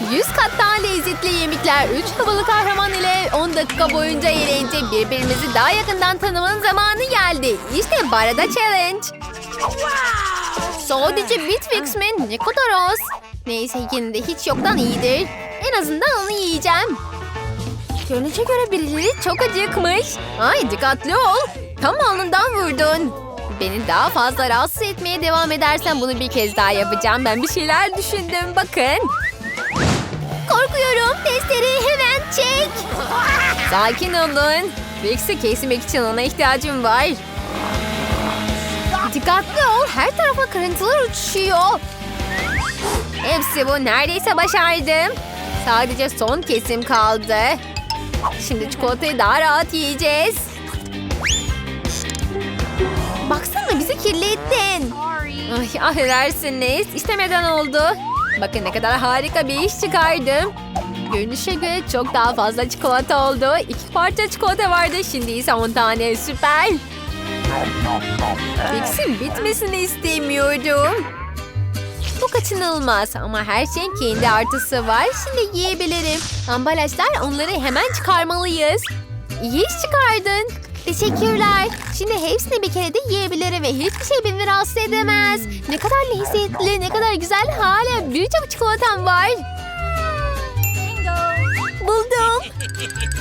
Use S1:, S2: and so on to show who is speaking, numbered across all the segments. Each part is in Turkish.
S1: 100 kat daha lezzetli yemekler. 3 havalı kahraman ile 10 dakika boyunca eğlence birbirimizi daha yakından tanımanın zamanı geldi. İşte barada challenge. Sadece Bitfix mi? Ne kadar az. Neyse yine de hiç yoktan iyidir. En azından onu yiyeceğim. Görünüşe göre birileri çok acıkmış. Ay dikkatli ol. Tam alnından vurdun. Beni daha fazla rahatsız etmeye devam edersen bunu bir kez daha yapacağım. Ben bir şeyler düşündüm bakın. Korkuyorum. Testereyi hemen çek. Sakin olun. Vix'i kesmek için ona ihtiyacım var. Dikkatli ol. Her tarafa kırıntılar uçuşuyor. Hepsi bu. Neredeyse başardım. Sadece son kesim kaldı. Şimdi çikolatayı daha rahat yiyeceğiz. Baksana bizi kirlettin. Ay affedersiniz. İstemeden oldu. Bakın ne kadar harika bir iş çıkardım. Görünüşe göre çok daha fazla çikolata oldu. İki parça çikolata vardı. Şimdi ise 10 tane. Süper. Mixin bitmesini istemiyordum. Bu kaçınılmaz ama her şeyin kendi artısı var. Şimdi yiyebilirim. Ambalajlar onları hemen çıkarmalıyız. İyi iş çıkardın. Teşekkürler. Şimdi hepsini bir kere de yiyebilirim ve hiçbir şey beni rahatsız edemez. Ne kadar lezzetli, ne kadar güzel. Hala birçok çikolatam var. Buldum.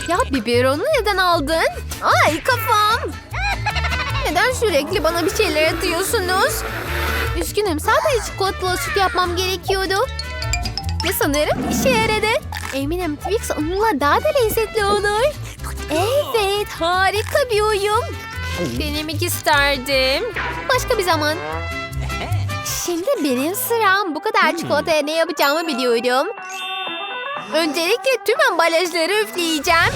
S1: Ya biberonu neden aldın? Ay kafam. Neden sürekli bana bir şeyler atıyorsunuz? Üzgünüm sadece çikolatalı süt yapmam gerekiyordu. Ve sanırım işe yaradı. Eminim Twix onunla daha da lezzetli olur. Evet harika bir uyum. Denemek isterdim. Başka bir zaman. Şimdi benim sıram. Bu kadar çikolataya ne yapacağımı biliyorum. Öncelikle tüm ambalajları üfleyeceğim.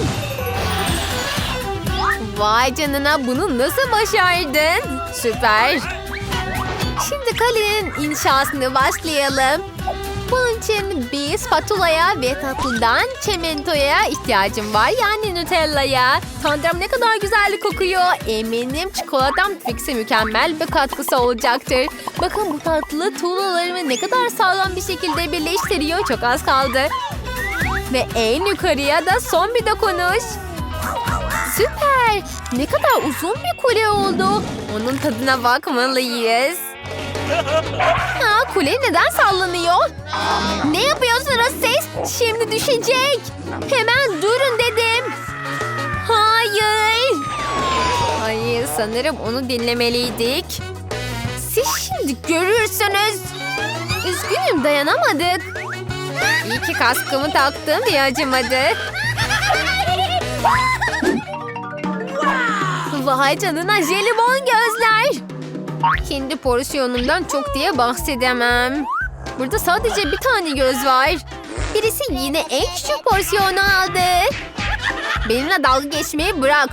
S1: Vay canına bunu nasıl başardın? Süper. Şimdi kalenin inşasını başlayalım. Bunun için bir spatulaya ve tatlıdan çimentoya ihtiyacım var. Yani Nutella'ya. Tanrım ne kadar güzel kokuyor. Eminim çikolatam Twix'e mükemmel bir katkısı olacaktır. Bakın bu tatlı tuğlalarımı ne kadar sağlam bir şekilde birleştiriyor. Çok az kaldı. Ve en yukarıya da son bir dokunuş. Süper. Ne kadar uzun bir kule oldu. Onun tadına bakmalıyız. Ha, kule neden sallanıyor? Ne yapıyorsunuz siz? Şimdi düşecek. Hemen durun dedim. Hayır. Hayır sanırım onu dinlemeliydik. Siz şimdi görürsünüz. Üzgünüm dayanamadık. İyi ki kaskımı taktım diye acımadı. Vay canına jelibon gözler. Kendi porsiyonumdan çok diye bahsedemem. Burada sadece bir tane göz var. Birisi yine en küçük porsiyonu aldı. Benimle dalga geçmeyi bırak.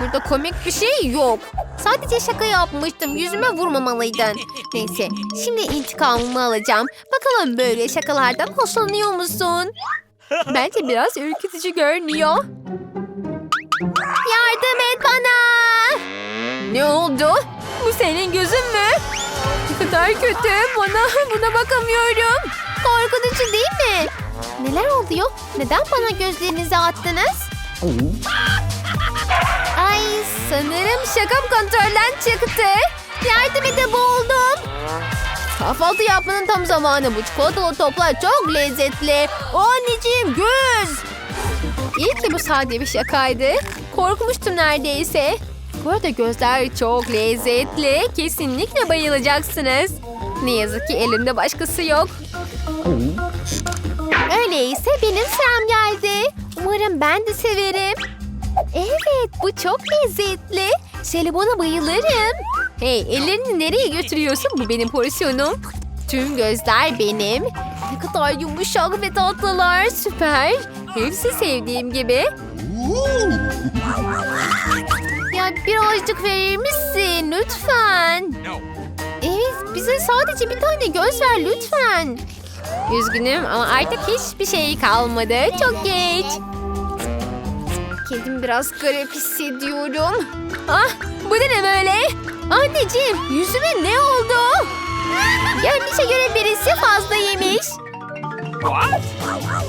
S1: Burada komik bir şey yok. Sadece şaka yapmıştım. Yüzüme vurmamalıydın. Neyse, şimdi intikamımı alacağım. Bakalım böyle şakalardan hoşlanıyor musun? Bence biraz ürkütücü görünüyor. Yardım et bana. Ne oldu? Senin gözün mü? Ne kadar kötü. Bana buna bakamıyorum. Korkutucu değil mi? Neler oluyor? Neden bana gözlerinizi attınız? Ay sanırım şakam kontrolden çıktı. Yardım ede boğuldum. Kahvaltı yapmanın tam zamanı. Bu çikolatalı toplar çok lezzetli. O anneciğim göz. İyi ki bu sade bir şakaydı. Korkmuştum neredeyse. Bu arada gözler çok lezzetli. Kesinlikle bayılacaksınız. Ne yazık ki elimde başkası yok. Öyleyse benim sıram geldi. Umarım ben de severim. Evet bu çok lezzetli. Jelibona bayılırım. Hey ellerini nereye götürüyorsun? Bu benim porsiyonum. Tüm gözler benim. Ne kadar yumuşak ve tatlılar. Süper. Hepsi sevdiğim gibi. Ya birazcık verir misin lütfen? Evet bize sadece bir tane göz ver lütfen. Üzgünüm ama artık hiçbir şey kalmadı. Çok geç. Kendimi biraz garip hissediyorum. Ah bu ne böyle? Anneciğim yüzüme ne oldu? Görünüşe göre birisi fazla yemiş.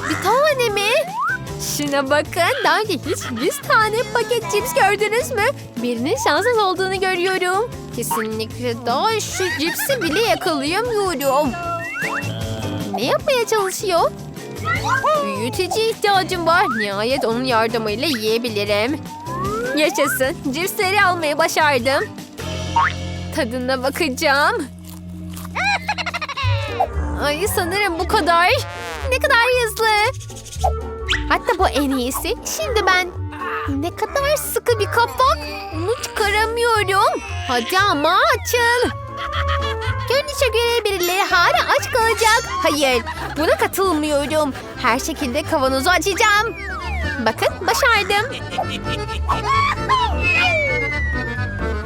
S1: Bir tane mi? Şuna bakın. Daha önce hiç 100 tane paket cips gördünüz mü? Birinin şanssız olduğunu görüyorum. Kesinlikle daha şu cipsi bile yakalayamıyorum. Ne yapmaya çalışıyor? Büyüteci ihtiyacım var. Nihayet onun yardımıyla yiyebilirim. Yaşasın. Cipsleri almayı başardım. Tadına bakacağım. Ay sanırım bu kadar. Ne kadar hızlı. Hatta bu en iyisi. Şimdi ben ne kadar sıkı bir kapak. Onu çıkaramıyorum. Hadi ama açıl. Görünüşe göre birileri hala aç kalacak. Hayır, buna katılmıyorum. Her şekilde kavanozu açacağım. Bakın, başardım.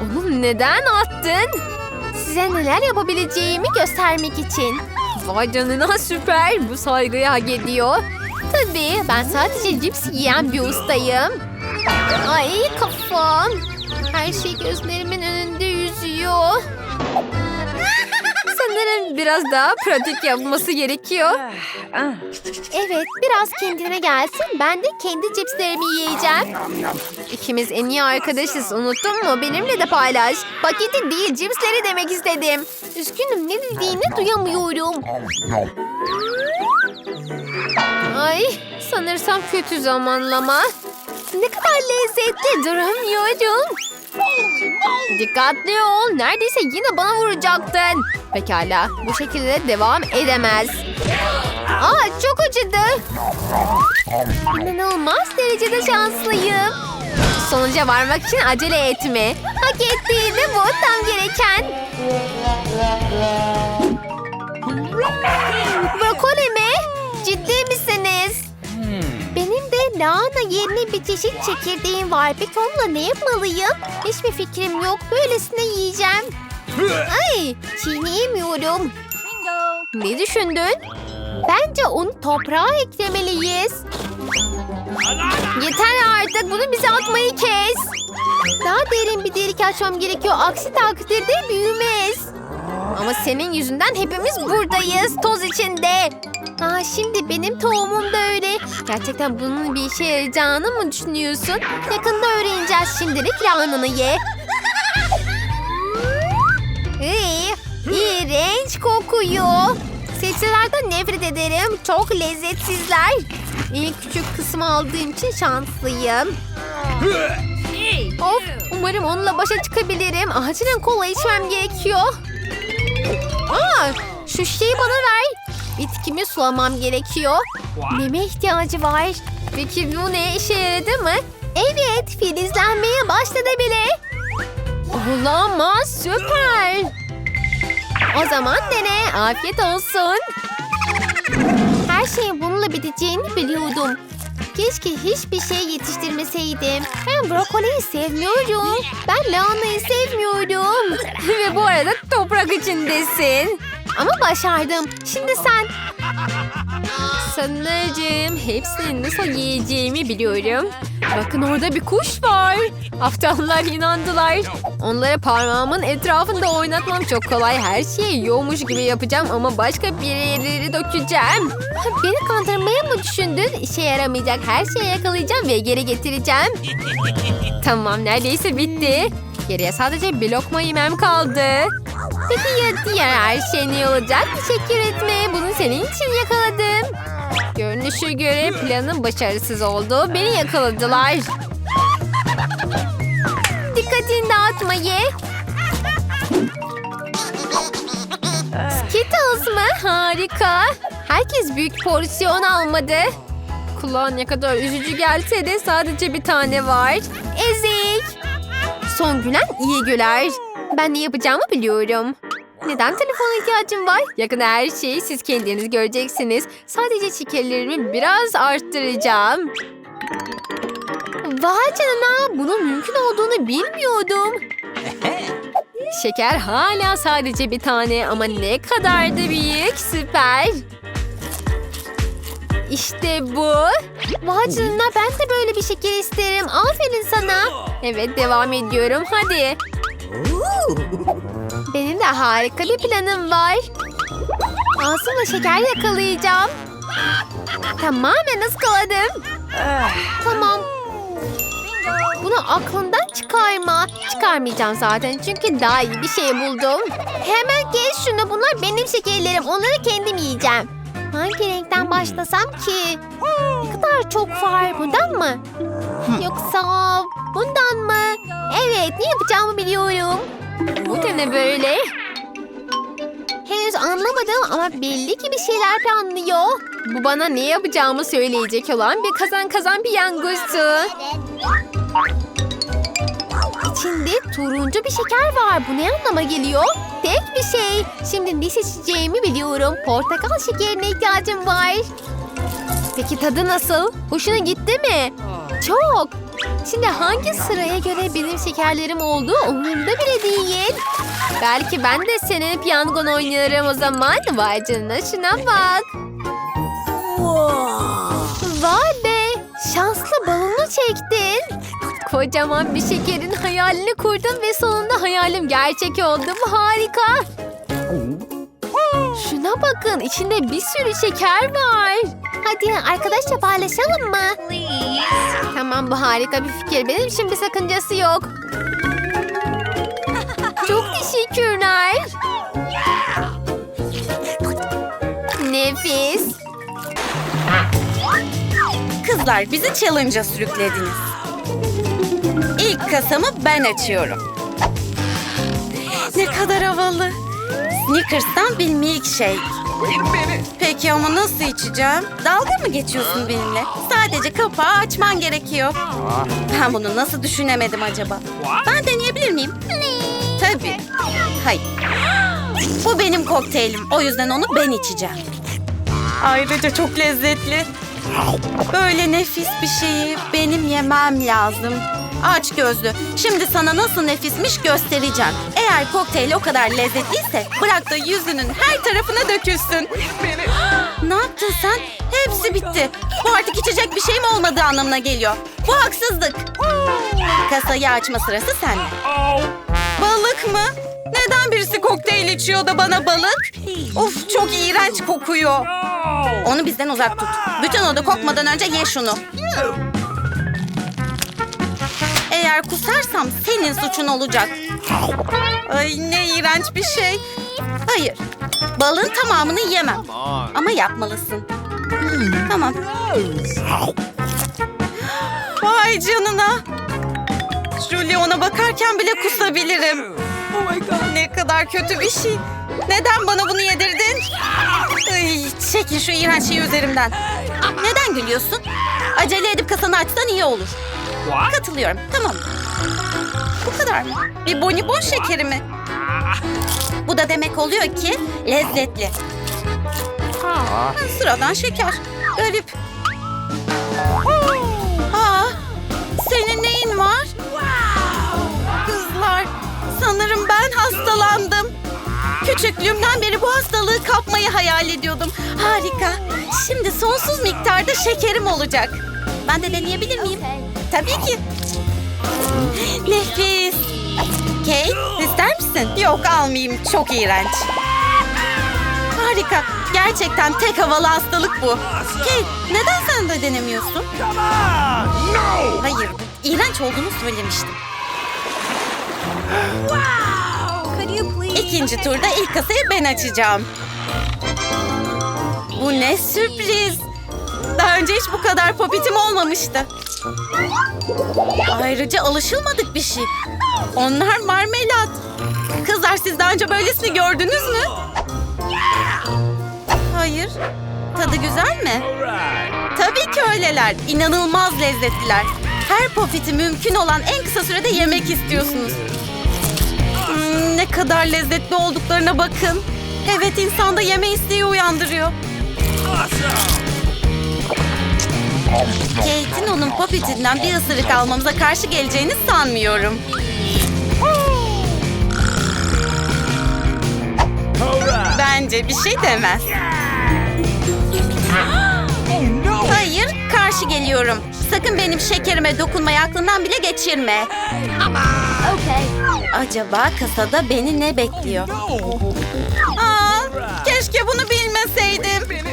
S1: Onu neden attın? Size neler yapabileceğimi göstermek için. Vay canına süper. Bu saygıyı hak ediyor. Tabii ben sadece cips yiyen bir ustayım. Ay kafam. Her şey gözlerimin önünde yüzüyor. Sanırım biraz daha pratik yapması gerekiyor. Evet, biraz kendine gelsin. Ben de kendi cipslerimi yiyeceğim. İkimiz en iyi arkadaşız. Unuttun mu? Benimle de paylaş. Paketi değil, cipsleri demek istedim. Üzgünüm, ne dediğini duyamıyorum. Ay, sanırsam kötü zamanlama. Ne kadar lezzetli duramıyorum. Dikkatli ol. Neredeyse yine bana vuracaktın. Pekala. Bu şekilde devam edemez. Aa çok acıdı. İnanılmaz derecede şanslıyım. Sonuca varmak için acele etme. Hak ettiğini bu tam gereken. Brokoli mi? Ciddi misiniz? Benim de lahana yerine bir çeşit çekirdeğim var. Peki onunla ne yapmalıyım? Hiçbir fikrim yok. Böylesine yiyeceğim. Ay, çiğneyemiyorum. Ne düşündün? Bence onu toprağa eklemeliyiz. Yeter artık. Bunu bize atmayı kes. Daha derin bir delik açmam gerekiyor. Aksi takdirde büyümez. Ama senin yüzünden hepimiz buradayız. Toz içinde. Aa, şimdi benim tohumum da öyle. Gerçekten bunun bir işe yarayacağını mı düşünüyorsun? Yakında öğreneceğiz. Şimdilik lahananı ye. İyi, iğrenç kokuyor. Sebzelerden nefret ederim. Çok lezzetsizler. En küçük kısmı aldığım için şanslıyım. Of, umarım onunla başa çıkabilirim. Acilen kola içmem gerekiyor. Aa, şu şeyi bana ver. Bitkimi sulamam gerekiyor. Neme ihtiyacı var. Peki bu ne işe yaradı mı? Evet, filizlenmeye başladı bile. Olamaz, süper. O zaman dene, afiyet olsun. Her şeyin bununla biteceğini biliyordum. Keşke hiçbir şey yetiştirmeseydim. Ben brokoliyi sevmiyorum. Ben lahanayı sevmiyorum. Ve bu arada toprak içindesin. Ama başardım. Şimdi sen. Sanırım hepsini nasıl yiyeceğimi biliyorum. Bakın orada bir kuş var. Aptallar inandılar. Onları parmağımın etrafında oynatmam çok kolay. Her şeyi yiyormuş gibi yapacağım ama başka bir yerleri dökeceğim. Beni kandırmaya mı düşündün? İşe yaramayacak her şeyi yakalayacağım ve geri getireceğim. Tamam neredeyse bitti. Geriye sadece bir lokma yemem kaldı. Peki ya diğer her şey ne olacak? Teşekkür etme. Bunu senin için yakaladım. Görünüşe göre planın başarısız oldu. Beni yakaladılar. Dikkatini dağıtma ye. Skittles mı? Harika. Herkes büyük porsiyon almadı. Kulağa ne kadar üzücü gelse de sadece bir tane var. Ezik. Son gülen iyi güler. Ben ne yapacağımı biliyorum. Neden telefona ihtiyacım var? Yakında her şeyi siz kendiniz göreceksiniz. Sadece şekerlerimi biraz arttıracağım. Vay canına bunun mümkün olduğunu bilmiyordum. Şeker hala sadece bir tane ama ne kadar da büyük süper. İşte bu. Vay canına ben de böyle bir şeker isterim. Aferin sana. Evet devam ediyorum hadi. Benim de harika bir planım var. Ağzımla şeker yakalayacağım. Tamamen ıskaladım. Tamam. Bunu aklından çıkarma. Çıkarmayacağım zaten çünkü daha iyi bir şey buldum. Hemen kes şunu. Bunlar benim şekerlerim. Onları kendim yiyeceğim. Hangi renkten başlasam ki? Ne kadar çok var. Bundan mı? Yoksa bundan mı? Evet ne yapacağımı biliyorum. Bu da ne böyle? Henüz anlamadım ama belli ki bir şeyler planlıyor. Bu bana ne yapacağımı söyleyecek olan bir kazan kazan piyangosu. İçinde turuncu bir şeker var. Bu ne anlama geliyor? Tek bir şey. Şimdi ne seçeceğimi biliyorum. Portakal şekerine ihtiyacım var. Peki tadı nasıl? Hoşuna gitti mi? Çok. Şimdi hangi sıraya göre benim şekerlerim olduğu umurumda bile değil. Belki ben de senin piyangon oynarım o zaman. Vay canına şuna bak. Vay be. Şanslı balonu çektin. Kocaman bir şekerin hayalini kurdum ve sonunda hayalim gerçek oldu. Bu harika. Şuna bakın içinde bir sürü şeker var. Hadi arkadaşça paylaşalım mı? Tamam bu harika bir fikir. Benim için bir sakıncası yok. Çok teşekkürler. Nefis.
S2: Kızlar bizi challenge'a sürüklediniz. İlk kasamı ben açıyorum. Ne kadar havalı. Snickers'tan bir milkshake. Peki ama nasıl içeceğim? Dalga mı geçiyorsun benimle? Sadece kapağı açman gerekiyor. Ben bunu nasıl düşünemedim acaba? Ben deneyebilir miyim? Tabii. Hayır. Bu benim kokteylim. O yüzden onu ben içeceğim. Ayrıca çok lezzetli. Böyle nefis bir şeyi benim yemem lazım. Aç gözlü. Şimdi sana nasıl nefismiş göstereceğim. Eğer kokteyl o kadar lezzetliyse bırak da yüzünün her tarafına dökülsün. ne yaptın sen? Hepsi bitti. Bu artık içecek bir şeyim olmadığı anlamına geliyor. Bu haksızlık. Kasayı açma sırası sende. Balık mı? Neden birisi kokteyl içiyor da bana balık? Of çok iğrenç kokuyor. Onu bizden uzak tut. Bütün oda kokmadan önce ye şunu. Eğer kusarsam senin suçun olacak. Ay ne iğrenç bir şey. Hayır. Balığın tamamını yemem. Ama yapmalısın. Tamam. Vay canına. Julie ona bakarken bile kusabilirim. Ne kadar kötü bir şey. Neden bana bunu yedirdin? Ay, çekin şu iğrenç şeyi üzerimden. Neden gülüyorsun? Acele edip kasanı açsan iyi olur. Katılıyorum. Tamam. Bu kadar mı? Bir bonibon şekeri mi? Bu da demek oluyor ki lezzetli. Ha, sıradan şeker. Garip. Aa, senin neyin var? Kızlar, sanırım ben hastalandım. Küçüklüğümden beri bu hastalığı kapmayı hayal ediyordum. Harika. Şimdi sonsuz miktarda şekerim olacak. Ben de deneyebilir miyim? Tabii ki. Nefis. Kate, ister misin? Yok almayayım. Çok iğrenç. Harika. Gerçekten tek havalı hastalık bu. Kate, neden sen de denemiyorsun? Hayır, iğrenç olduğunu söylemiştim. İkinci turda ilk kasayı ben açacağım. Bu ne sürpriz. Daha önce hiç bu kadar popitim olmamıştı. Ayrıca alışılmadık bir şey. Onlar marmelat. Kızlar siz daha önce böylesini gördünüz mü? Hayır. Tadı güzel mi? Tabii ki öyleler. İnanılmaz lezzetliler. Her popiti mümkün olan en kısa sürede yemek istiyorsunuz. Hmm, ne kadar lezzetli olduklarına bakın. Evet insanda yeme isteği uyandırıyor. Kate'in onun popitinden bir ısırık almamıza karşı geleceğini sanmıyorum. Bence bir şey demez. Hayır, karşı geliyorum. Sakın benim şekerime dokunmayı aklından bile geçirme. Acaba kasada beni ne bekliyor? Aa, keşke bunu bilmeseydim.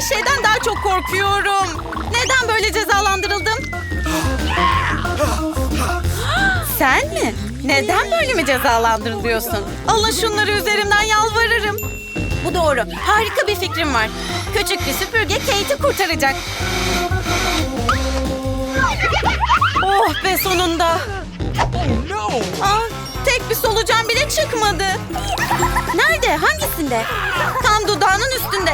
S2: Her şeyden daha çok korkuyorum. Neden böyle cezalandırıldım? Sen mi? Neden böyle mi cezalandırılıyorsun? Alın şunları üzerimden yalvarırım. Bu doğru. Harika bir fikrim var. Küçük bir süpürge Kate'i kurtaracak. Oh be sonunda. Aa, tek bir solucan bile çıkmadı. Nerede? Hangisinde? Tam dudağının üstünde.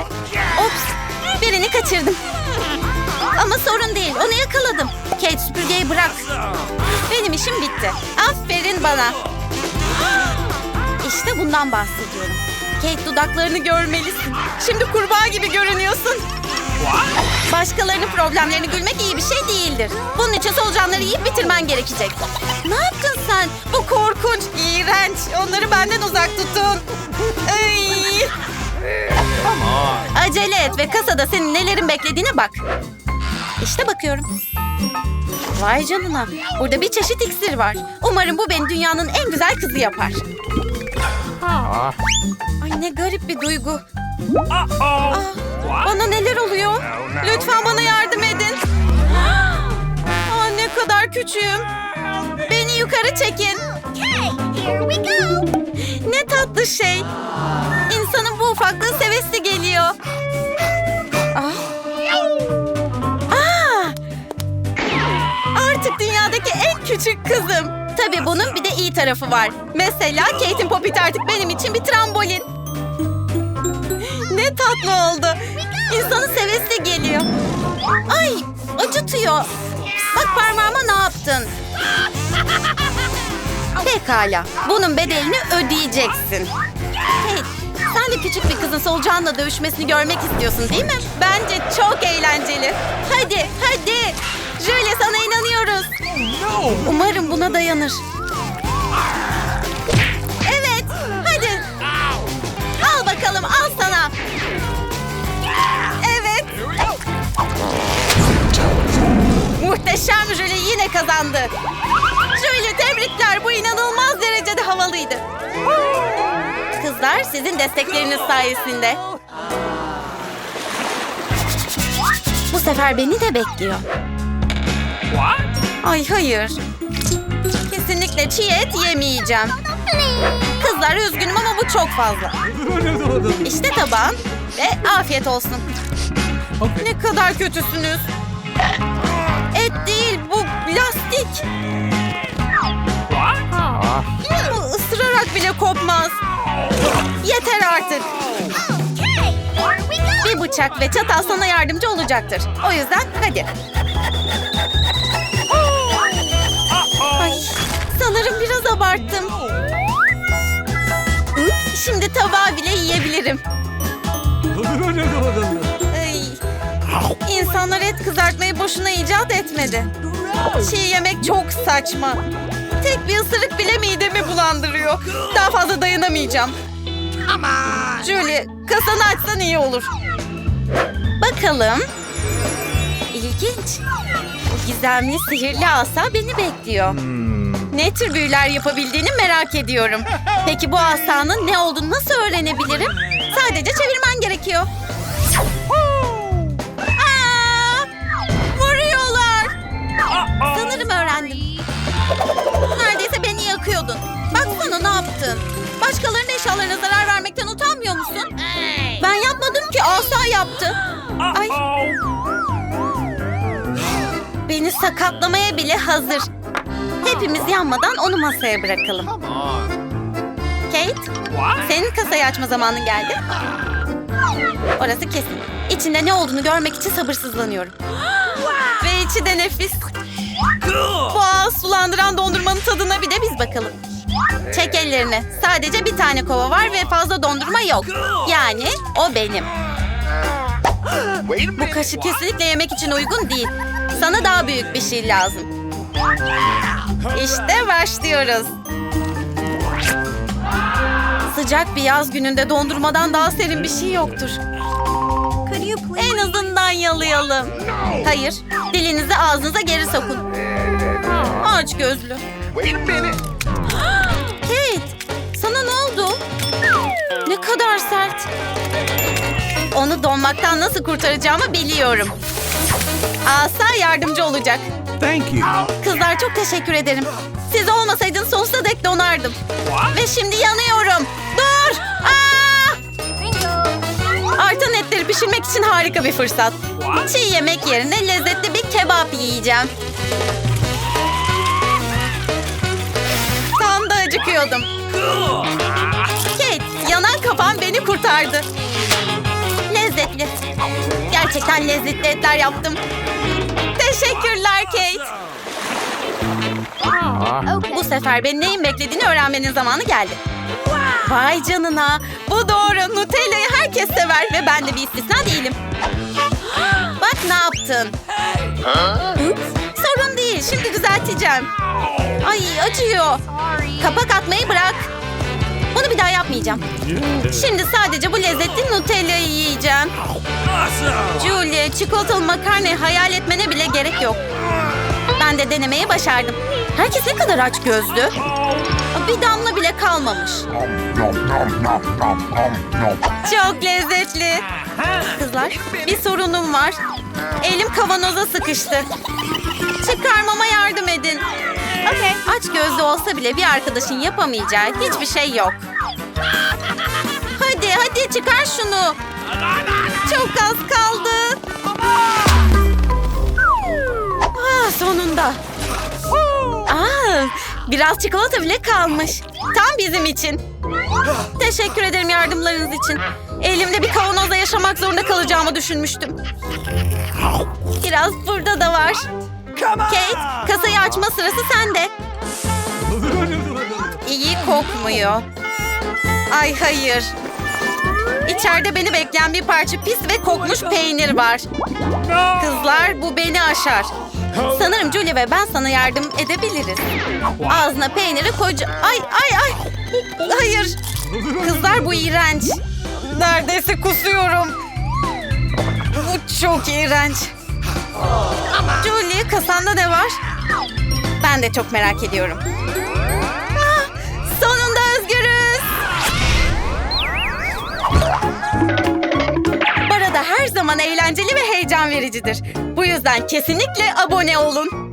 S2: Ops. Birini kaçırdım. Ama sorun değil. Onu yakaladım. Kate süpürgeyi bırak. Benim işim bitti. Aferin bana. İşte bundan bahsediyorum. Kate dudaklarını görmelisin. Şimdi kurbağa gibi görünüyorsun. Başkalarının problemlerini gülmek iyi bir şey değildir. Bunun için solucanları yiyip bitirmen gerekecek. Ne yaptın sen? Bu korkunç, iğrenç. Onları benden uzak tutun. Ay. Acele et ve kasada senin nelerin beklediğine bak. İşte bakıyorum. Vay canına. Burada bir çeşit iksir var. Umarım bu beni dünyanın en güzel kızı yapar. Ay ne garip bir duygu. Ah, bana neler oluyor? Lütfen bana yardım edin. Aa, ne kadar küçüğüm. Beni yukarı çekin. Ne tatlı şey. İnsanın bu ufaklığı sevesi geliyor. Ah. Aa! Artık dünyadaki en küçük kızım. Tabii bunun bir de iyi tarafı var. Mesela Kate'in popit artık benim için bir trambolin. Ne tatlı oldu. İnsanın sevesi geliyor. Ay acıtıyor. Bak parmağıma ne yaptın? Pekala. Bunun bedelini ödeyeceksin. Kate, sen de küçük bir kızın solucanla dövüşmesini görmek istiyorsun değil mi? Bence çok eğlenceli. Hadi, hadi. Julie sana inanıyoruz. Umarım buna dayanır. Evet, hadi. Al bakalım, al sana. Evet. Muhteşem Julie yine kazandı. Julie tebrikler, bu inanılmaz derecede havalıydı. Kızlar sizin destekleriniz sayesinde. Bu sefer beni de bekliyor. Ay hayır. Kesinlikle çiğ et yemeyeceğim. Kızlar üzgünüm ama bu çok fazla. İşte tabağın ve afiyet olsun. Ne kadar kötüsünüz. Et değil bu lastik. Bu ısırarak bile kopmaz. Yeter artık. Bir bıçak ve çatal sana yardımcı olacaktır. O yüzden hadi. Ay, sanırım biraz abarttım. Şimdi tabağı bile yiyebilirim. Ay. İnsanlar et kızartmayı boşuna icat etmedi. Çiğ yemek çok saçma. Tek bir ısırık bile midemi bulandırıyor. Daha fazla dayanamayacağım. Julie, kasanı açsan iyi olur. Bakalım. İlginç. Bu gizemli sihirli asa beni bekliyor. Ne tür büyüler yapabildiğini merak ediyorum. Peki bu asanın ne olduğunu nasıl öğrenebilirim? Sadece çevirmen gerekiyor. Aa! Vuruyorlar. Sanırım öğrendim. Yakıyordun. Baksana ne yaptın. Başkalarının eşyalarına zarar vermekten utanmıyor musun? Ben yapmadım ki asa yaptı. Ay. Beni sakatlamaya bile hazır. Hepimiz yanmadan onu masaya bırakalım. Kate, senin kasayı açma zamanın geldi. Orası kesin. İçinde ne olduğunu görmek için sabırsızlanıyorum. Ve içi de nefis. Bu ağız sulandıran dondurmanın tadına bir de biz bakalım. Çek ellerini. Sadece bir tane kova var ve fazla dondurma yok. Yani o benim. Bu kaşık kesinlikle yemek için uygun değil. Sana daha büyük bir şey lazım. İşte başlıyoruz. Sıcak bir yaz gününde dondurmadan daha serin bir şey yoktur. En azından yalayalım. Hayır, dilinizi ağzınıza geri sokun. Aç gözlü. Kate, sana ne oldu? Ne kadar sert. Onu donmaktan nasıl kurtaracağımı biliyorum. Asa yardımcı olacak.
S3: Thank you.
S2: Kızlar çok teşekkür ederim. Siz olmasaydınız sonsuza dek donardım. Ve şimdi yanıyorum. Artan etleri pişirmek için harika bir fırsat. Çiğ yemek yerine lezzetli bir kebap yiyeceğim. Tam da acıkıyordum. Kate, yanan kafam beni kurtardı. Lezzetli. Gerçekten lezzetli etler yaptım. Teşekkürler Kate. Bu sefer beni neyin beklediğini öğrenmenin zamanı geldi. Vay canına. Bu doğru. Nutella'yı herkes sever ve ben de bir istisna değilim. Bak ne yaptın. Sorun değil. Şimdi düzelteceğim. Ay acıyor. Kapak atmayı bırak. Bunu bir daha yapmayacağım. Şimdi sadece bu lezzetli Nutella'yı yiyeceğim. Julie, çikolatalı makarnayı hayal etmene bile gerek yok. Ben de denemeyi başardım. Herkes ne kadar aç gözlü. Bir damla bile kalmamış. Çok lezzetli. Kızlar, bir sorunum var. Elim kavanoza sıkıştı. Çıkarmama yardım edin. Aç gözlü olsa bile bir arkadaşın yapamayacağı hiçbir şey yok. Hadi hadi çıkar şunu. Çok az kaldı. Ah, sonunda. Aa, biraz çikolata bile kalmış. Tam bizim için. Teşekkür ederim yardımlarınız için. Elimde bir kavanozda yaşamak zorunda kalacağımı düşünmüştüm. Biraz burada da var. Kate, kasayı açma sırası sende. İyi kokmuyor. Ay hayır. İçeride beni bekleyen bir parça pis ve kokmuş peynir var. Kızlar bu beni aşar. Sanırım Julie ve ben sana yardım edebiliriz. Ağzına peyniri koca... Ay ay ay. Hayır. Kızlar bu iğrenç. Neredeyse kusuyorum. Bu çok iğrenç. Julie kasanda ne var? Ben de çok merak ediyorum. Zaman eğlenceli ve heyecan vericidir. Bu yüzden kesinlikle abone olun.